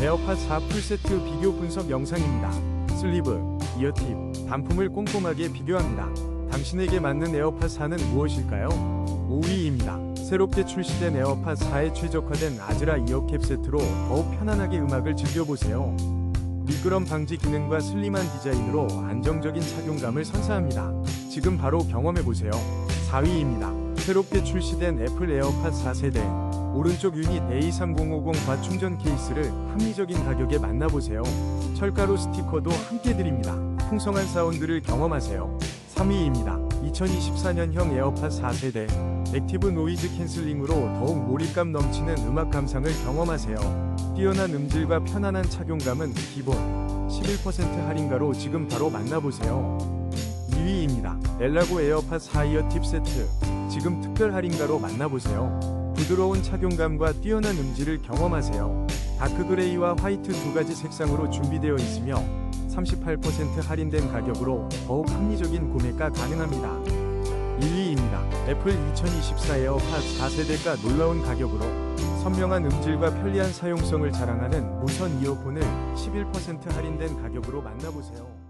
에어팟 4 풀세트 비교 분석 영상입니다. 슬리브, 이어팁, 단품을 꼼꼼하게 비교합니다. 당신에게 맞는 에어팟 4는 무엇일까요? 5위입니다. 새롭게 출시된 에어팟 4에 최적화된 아즈라 이어캡 세트로 더욱 편안하게 음악을 즐겨보세요. 미끄럼 방지 기능과 슬림한 디자인으로 안정적인 착용감을 선사합니다. 지금 바로 경험해보세요. 4위입니다. 새롭게 출시된 애플 에어팟 4세대 오른쪽 유닛 A3050 과충전 케이스를 합리적인 가격에 만나보세요. 철가루 스티커도 함께 드립니다. 풍성한 사운드를 경험하세요. 3위입니다. 2024년형 에어팟 4세대 액티브 노이즈 캔슬링으로 더욱 몰입감 넘치는 음악 감상을 경험하세요. 뛰어난 음질과 편안한 착용감은 기본 11% 할인가로 지금 바로 만나보세요. 2위입니다. 엘라고 에어팟 4 이어 팁 세트 지금 특별 할인가로 만나보세요. 부드러운 착용감과 뛰어난 음질을 경험하세요. 다크그레이와 화이트 두 가지 색상으로 준비되어 있으며 38% 할인된 가격으로 더욱 합리적인 구매가 가능합니다. 1위입니다. 애플 2024 에어팟 4세대가 놀라운 가격으로 선명한 음질과 편리한 사용성을 자랑하는 무선 이어폰을 11% 할인된 가격으로 만나보세요.